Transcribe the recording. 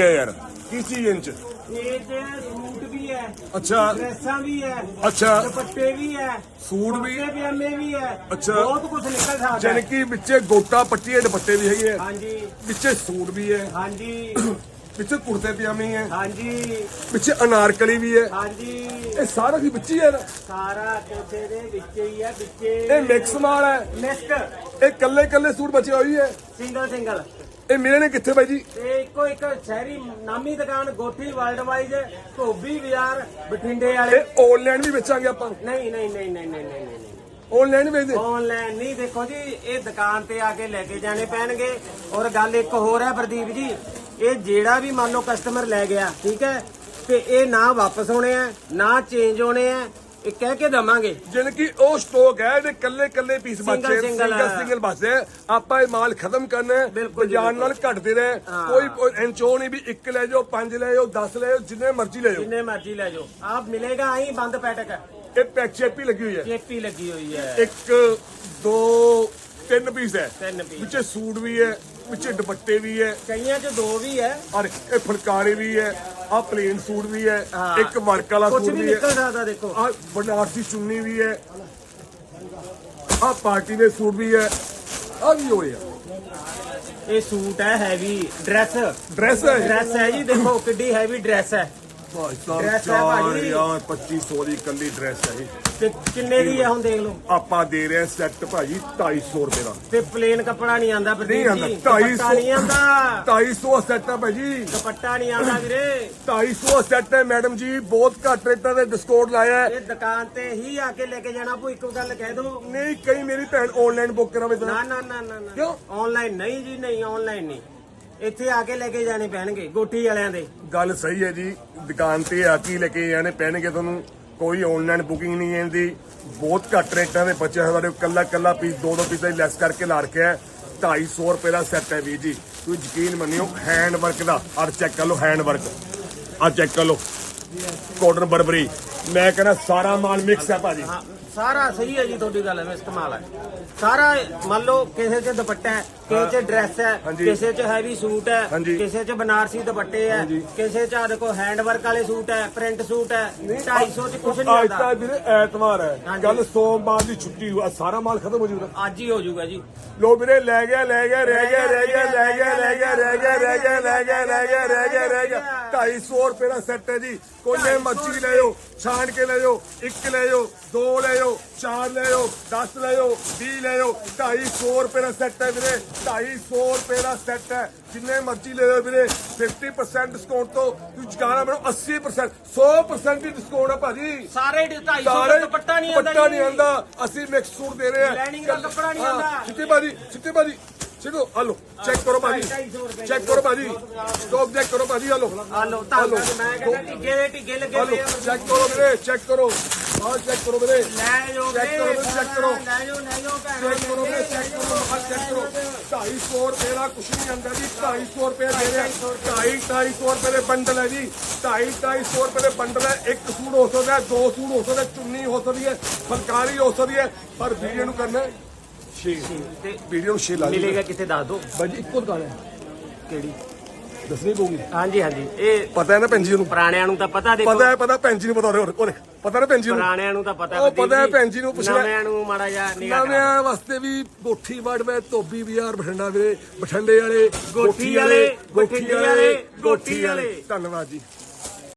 ਲੱਗਿਆ ਯਾਰ। ਕੀ ਚੀਜ਼ ਇੰਚ ਇਹ ਤੇ ਸੂਟ ਵੀ ਹੈ। ਅੱਛਾ। ਡਰੈਸਾਂ ਵੀ ਹੈ। ਅੱਛਾ। ਦੁਪੱਟੇ ਵੀ ਹੈ। ਸੂਟ ਵੀ ਕੁੜਤੇ ਪਜਾਮੇ ਵੀ ਹੈ। ਅੱਛਾ। ਬਹੁਤ ਕੁਝ ਨਿਕਲ ਸਕਦਾ ਜਾਣੀ ਹੈ ਕਿ ਵਿੱਚੇ ਗੋਟਾ ਪੱਟੀ ਦੇ ਦੁਪੱਟੇ ਵੀ ਹੈਗੇ ਆ। ਹਾਂਜੀ। ਵਿੱਚੇ ਸੂਟ ਵੀ ਹੈ। ਹਾਂਜੀ। ਵਿੱਚੇ ਕੁੜਤੇ ਪਜਾਮੇ ਹੈ। ਹਾਂਜੀ। ਵਿੱਚੇ ਅਨਾਰਕਲੀ ਵੀ ਹੈ। ਹਾਂਜੀ। ਇਹ ਸਾਰਾ ਹੀ ਵਿੱਚ ਹੀ ਹੈ ਨਾ। ਸਾਰਾ ਕੋਠੇ ਦੇ ਵਿੱਚ ਹੀ ਹੈ ਵਿੱਚੇ ਇਹ ਮਿਕਸ ਮਾਲ ਹੈ। ਮਿਕਸ ਇਹ ਕੱਲੇ ਕੱਲੇ ਸੂਟ ਬਚੇ ਹੋਈ ਹੈ। Single single. ਇਹ ਮੇਰੇ ਨੇ ਕਿੱਥੇ ਬਾਈ ਜੀ? ਤੇ ਇੱਕੋ ਇੱਕ ਸ਼ਹਿਰੀ ਨਾਮੀ ਦੁਕਾਨ ਗੋਠੀ ਵਰਲਡ ਵਾਈਜ਼ ਧੋਬੀ ਬਾਜ਼ਾਰ ਬਠਿੰਡੇ ਵਾਲੇ। ਇਹ ਆਨਲਾਈਨ ਵੀ ਵੇਚਾਂਗੇ ਆਪਾਂ। ਨਹੀਂ ਨਹੀਂ ਨਹੀਂ ਨਹੀਂ ਨਹੀਂ ਨਹੀਂ ਨਹੀਂ ਆਨਲਾਈਨ ਵੇਚਦੇ? ਆਨਲਾਈਨ ਨਹੀਂ ਦੇਖੋ ਜੀ ਇਹ ਦੁਕਾਨ ਤੇ ਆ ਕੇ ਲੈ ਕੇ ਜਾਣੇ ਪੈਣਗੇ। ਔਰ ਗੱਲ ਇੱਕ ਹੋਰ ਹੈ ਪ੍ਰਦੀਪ ਜੀ ਇਹ ਜਿਹੜਾ ਵੀ ਮੰਨ ਲਓ ਕਸਟਮਰ ਲੈ ਗਿਆ ਠੀਕ ਹੈ ਤੇ ਇਹ ਨਾ ਵਾਪਸ ਹੋਣੇ ਆ ਨਾ ਚੇਂਜ ਹੋਣੇ ਆ ਇਹ ਕਹਿ ਕੇ ਦਵਾਂਗੇ। ਜਿਨ ਕਿ ਉਹ ਸਟਾਕ ਹੈ ਇਹਦੇ ਕੱਲੇ ਕੱਲੇ ਪੀਸ ਬਚੇ ਸਿੰਗਲ ਸਿੰਗਲ ਬਚਦੇ। ਆਪਾਂ ਇਹ ਮਾਲ ਖਤਮ ਕਰਨਾ ਹੈ ਬਾਜ਼ਾਰ ਨਾਲ ਘਟਦੇ ਰਹੇ। ਕੋਈ ਇੰਚੋ ਨਹੀਂ ਵੀ ਇੱਕ ਲੈ ਜਾਓ ਪੰਜ ਲੈ ਜਾਓ 10 ਲੈ ਜਾਓ ਜਿੰਨੇ ਮਰਜ਼ੀ ਲੈ ਜਾਓ। ਜਿੰਨੇ ਮਰਜ਼ੀ ਲੈ ਜਾਓ। ਆਪ ਮਿਲੇਗਾ ਆਹੀ ਬੰਦ ਪੈਟਕ ਇਹ ਪੈਕ ਚੇਪੀ ਲੱਗੀ ਹੋਈ ਹੈ। ਚੇਪੀ ਲੱਗੀ ਹੋਈ ਹੈ। ਇੱਕ ਦੋ ਤਿੰਨ ਪੀਸ ਹੈ। ਤਿੰਨ piece। ਵਿੱਚੇ ਸੂਟ ਵੀ ਹੈ ਵਿੱਚੇ ਦੁਪੱਟੇ ਵੀ ਹੈ। ਕਈਆਂ ਚ ਦੋ ਵੀ ਹੈ। ਔਰ ਇਹ ਫੁਲਕਾਰੀ ਵੀ ਹੈ ਆ ਪਲੇਨ ਸੂਟ ਵੀ ਹੈ ਹਾਂ। ਇੱਕ ਵਰਕ ਵਾਲਾ ਕੁਝ ਸੂਟ ਵੀ ਵੀ ਹੈ। ਨਿਕਲ ਸਕਦਾ ਦੇਖੋ। ਆ ਬਨਾਰਸੀ ਚੁੰਨੀ ਵੀ ਹੈ। ਆ ਪਾਰਟੀ ਦੇ ਸੂਟ ਵੀ ਹੈ। ਆ ਵੀ ਹੋਏ ਆ। ਇਹ ਸੂਟ ਹੈ ਹੈਵੀ ਡਰੈਸ ਡਰੈਸ ਹੈ। ਡਰੈਸ ਹੈ ਜੀ ਦੇਖੋ ਕਿੱਡੀ ਹੈਵੀ ਡਰੈਸ ਹੈ। ਭਾਈ Dress ਹੈ ਸਾਹਿਬ ਭਾਜੀ। ਯਾਰ 2500 ਦੀ ਕੱਲੀ ਡਰੈਸ ਹੈ ਇਹ। ਤੇ ਕਿੰਨੇ ਦੀ ਹੈ ਹੁਣ ਦੇਖ ਲਓ। ਆਪਾਂ ਦੇ ਰਹੇ ਸੈੱਟ ਭਾਜੀ 250 ਰੁਪਏ ਦਾ। ਤੇ ਪਲੇਨ ਕੱਪੜਾ ਨਹੀਂ ਆਂਦਾ ਨਹੀਂ ਪ੍ਰਦੀਪ ਆਂਦਾ ਜੀ। 250 ਦੁਪੱਟਾ ਨਹੀਂ ਆਂਦਾ। 250 ਸੈੱਟ ਹੈ ਭਾਜੀ। ਦੁਪੱਟਾ ਨਹੀਂ ਆਂਦਾ ਵੀਰੇ। 250 ਸੈੱਟ ਹੈ ਮੈਡਮ ਜੀ ਬਹੁਤ ਘੱਟ ਰੇਟਾਂ ਦੇ ਡਿਸਕਾਊਂਟ ਲਾਇਆ ਹੈ। ਇਹ ਦੁਕਾਨ ਤੇ ਹੀ ਆ ਕੇ ਲੈ ਕੇ ਜਾਣਾ ਪਊ ਇੱਕੋ ਗੱਲ ਕਹਿ ਦੋ। ਨਹੀਂ ਕਈ ਮੇਰੀ ਭੈਣ ਆਨਲਾਈਨ ਬੁੱਕ ਕਰਾਵੇ ਤਾਂ। ਨਾ ਨਾ ਨਾ ਨਾ ਨਾ। ਕਿਉਂ? ਆਨਲਾਈਨ ਨਹੀਂ ਜੀ ਨਹੀਂ ਆਨਲਾਈਨ ਨਹੀਂ। ਇੱਥੇ ਆ ਕੇ ਲੈ ਕੇ ਜਾਣੇ ਪੈਣਗੇ ਗੋਠੀ ਵਾਲਿਆਂ ਦੇ। ਗੱਲ ਸਹੀ ਹੈ ਜੀ ਦੁਕਾਨ ਤੇ ਆ ਕੇ ਹੀ ਲੈ ਕੇ ਜਾਣੇ ਪੈਣਗੇ ਤੁਹਾਨੂੰ। ਕੋਈ ਆਨਲਾਈਨ ਬੁਕਿੰਗ ਨਹੀਂ ਹੈ ਇਹਦੀ। ਬਹੁਤ ਘੱਟ ਰੇਟਾਂ ਦੇ ਬੱਚੇ ਸਾਡੇ ਕੱਲਾ ਕੱਲਾ ਪੀਸ ਦੋ ਦੋ ਪੀਸ ਦਾ ਲੈਸ ਕਰਕੇ ਲਾ ਰੱਖਿਆ 250 ਰੁਪਏ ਦਾ ਸੈੱਟ ਹੈ ਵੀਰ ਜੀ। ਤੁਸੀਂ ਯਕੀਨ ਮੰਨਿਓ ਹੈਂਡ ਵਰਕ ਦਾ। ਆਹ ਚੈੱਕ ਕਰ ਲਓ ਹੈਂਡ ਵਰਕ ਆ ਚੈੱਕ ਕਰ ਲਓ। ਕਾਟਨ ਬਰਬਰੀ ਮੈਂ ਕਹਿੰਦਾ ਸਾਰਾ ਮਾਲ ਮਿਕਸ ਹੈ ਭਾਜੀ। ਸਾਰਾ ਸਹੀ ਹੈ ਜੀ, ਤੁਹਾਡੀ ਗੱਲ ਹੈ ਇਸਤੇਮਾਲ ਹੈ। ਸਾਰਾ ਮੰਨ ਲਓ ਕਿਸੇ 'ਚ ਦੁਪੱਟਾ ਹੈ ਕਿਸੇ 'ਚ ਡਰੈਸ ਹੈ ਹਾਂਜੀ। ਕਿਸੇ 'ਚ ਹੈਵੀ ਸੂਟ ਹੈ ਹਾਂਜੀ। ਕਿਸੇ 'ਚ ਬਨਾਰਸੀ ਦੁਪੱਟੇ ਹੈ ਹਾਂਜੀ। ਕਿਸੇ 'ਚ ਆ ਦੇਖੋ ਹੈਂਡ ਵਰਕ ਵਾਲੇ ਸੂਟ ਹੈ ਪ੍ਰਿੰਟ ਸੂਟ ਹੈ 250 'ਚ ਕੁਝ ਨਹੀਂ ਅੱਜ ਆਉਂਦਾ। ਤਾਂ ਵੀਰੇ ਐਤਵਾਰ ਹੈ। ਹਾਂਜੀ। ਕੱਲ ਸੋਮਵਾਰ ਦੀ ਛੁੱਟੀ ਹੋਆ ਸਾਰਾ ਮਾਲ ਖਤਮ ਹੋ ਜਾਊਗਾ। ਅੱਜ ਹੀ ਹੋ ਜਾਊਗਾ ਜੀ। ਲੋ ਵੀਰੇ ਲੈ ਗਿਆ ਲੈ ਗਿਆ ਰਹਿ ਗਿਆ ਰਹਿ ਗਿਆ ਲੈ ਗਿਆ ਲੈ ਗਿਆ ਰਹਿ ਗਿਆ ਰਹਿ ਗਿਆ ਲੈ ਗਿਆ ਲੈ ਗਿਆ ਰਹਿ ਗਿਆ ਰਹਿ ਗਿਆ। 250 ਰੁਪਏ ਦਾ ਸੈੱਟ ਹੈ ਜੀ। ਕੋਨੇ ਮੱਛੀ ਲੈ ਜਾਓ ਛਾਣ ਕੇ ਲੈ ਜਾਓ ਇੱਕ ਲੈ ਜਾਓ ਦੋ ਲੈ ਜਾਓ ਚਾਰ ਲੈ ਜਾਓ 10 ਲੈ ਜਾਓ 20 ਲੈ ਜਾਓ 250 ਰੁਪਏ ਦਾ ਸੈੱਟ ਹੈ ਵੀਰੇ। 250 ਰੁਪਏ ਦਾ ਸੈੱਟ ਹੈ। ਜਿੰਨੇ ਮਰਜ਼ੀ ਲੈ ਲਓ ਵੀਰੇ 50% ਡਿਸਕਾਊਂਟ ਤੋਂ ਤੁਸੀਂ ਜਾਣਾ ਮੈਨੂੰ 80% 100% ਦੀ ਡਿਸਕਾਊਂਟ ਹੈ ਭਾਜੀ। ਸਾਰੇ 250 ਸਾਰੇ ਦਾ ਦੁਪੱਟਾ ਨਹੀਂ ਆਉਂਦਾ ਦੁਪੱਟਾ। ਨਹੀਂ ਆਉਂਦਾ ਅਸੀਂ ਮਿਕਸ ਸੂਟ ਦੇ ਰਹੇ ਹਾਂ। Lining ਦਾ ਕੱਪੜਾ ਨਹੀਂ ਆਉਂਦਾ। ਸਿੱਧੀ ਬਾਜੀ ਸਿੱਧੀ ਬਾਜੀ ਸਿੱਧੋ ਹਲੋ ਚੈੱਕ ਕਰੋ ਰੁਪਏ ਚੈੱਕ ਕਰੋ ਬਾਜੀ ਸਟਾਪ ਚੈੱਕ ਕਰੋ ਬਾਜੀ ਹਲੋ ਆ ਲਓ ਧੰਨ ਮੈਂ ਕਹਿੰਦਾ ਟਿੱਗੇ ਦੇ ਟਿੱਗੇ ਲੱਗੇ ਹਲੋ ਆ। ਚੈੱਕ ਕਰੋ ਵੀਰੇ ਚੈੱਕ ਕਰੋ। ਆਹ ਚੈੱਕ ਕਰੋ ਵੀਰੇ। ਲੈ ਜਾਓ ਕਰੋ ਵੀਰੇ, check ਕਰੋ। ਲੈ ਜਾਓ ਲੈ ਜਾਓ ਚੈੱਕ ਕਰੋ ਵੀਰੇ ਚੈੱਕ ਚੈੱਕ ਕਰੋ। 250 ਰੁਪਏ ਦਾ ਕੁਛ ਨਹੀਂ ਆਉਂਦਾ ਜੀ 250 ਰੁਪਏ ਦੇ ਰਿਹਾ। 250 250 ਰੁਪਏ ਦੇ ਬੰਡਲ ਹੈ ਜੀ। 250 250 ਰੁਪਏ ਦੇ ਬੰਡਲ ਹੈ ਇੱਕ ਸੂਟ ਹੋ ਸਕਦਾ ਦੋ ਸੂਟ ਹੋ ਸਕਦੇ ਚੁੰਨੀ ਹੋ ਸਕਦੀ ਹੈ ਫੁਲਕਾਰੀ ਹੋ ਸਕਦੀ ਹੈ ਪਰ ਵੀਡੀਓ ਨੂੰ ਕਰਨਾ ਹੈ। ਛੇ। ਤੇ ਵੀਡੀਓ ਨੂੰ ਛੇ ਲਾ ਦਿਓ। ਮਿਲੇਗਾ ਕਿੱਥੇ ਦੱਸ ਦਿਓ? ਬਾਜੀ ਇੱਕੋ ਦੁਕਾਨ ਹੈ। ਕਿਹੜੀ? ਦੱਸਣੀ ਪਊਗੀ? ਹਾਂਜੀ ਹਾਂਜੀ। ਇਹ ਪਤਾ ਹੈ ਨਾ ਭੈਣ ਜੀ ਨੂੰ ਪੁਰਾਣਿਆਂ ਨੂੰ ਤਾਂ ਪਤਾ ਦੇਖੋ। ਪਤਾ ਹੈ ਪਤਾ ਭੈਣ ਜੀ ਨੂੰ ਪਤਾ ਉਹਦੇ ਉਹਦੇ ਪਤਾ ਨਾ ਭੈਣ ਜੀ ਨੂੰ? ਪੁਰਾਣਿਆਂ ਨੂੰ ਤਾਂ ਪਤਾ ਉਹ ਪਤਾ ਹੈ ਭੈਣ ਜੀ ਨੂੰ ਪੁੱਛ ਲੈ। ਨਵਿਆਂ ਨੂੰ ਮਾੜਾ ਜਿਹਾ ਨਿਗਾਹ ਨਵਿਆਂ ਵਾਸਤੇ ਵੀ ਗੋਠੀ ਵੜ ਮੈਂ ਧੋਬੀ ਬਾਜ਼ਾਰ ਬਠਿੰਡਾ ਵੀਰੇ। ਬਠਿੰਡੇ ਵਾਲੇ ਗੋਠੀ ਵਾਲੇ, ਗੋਠੀ ਵਾਲੇ, ਗੋਠੀ ਵਾਲੇ। ਧੰਨਵਾਦ ਜੀ।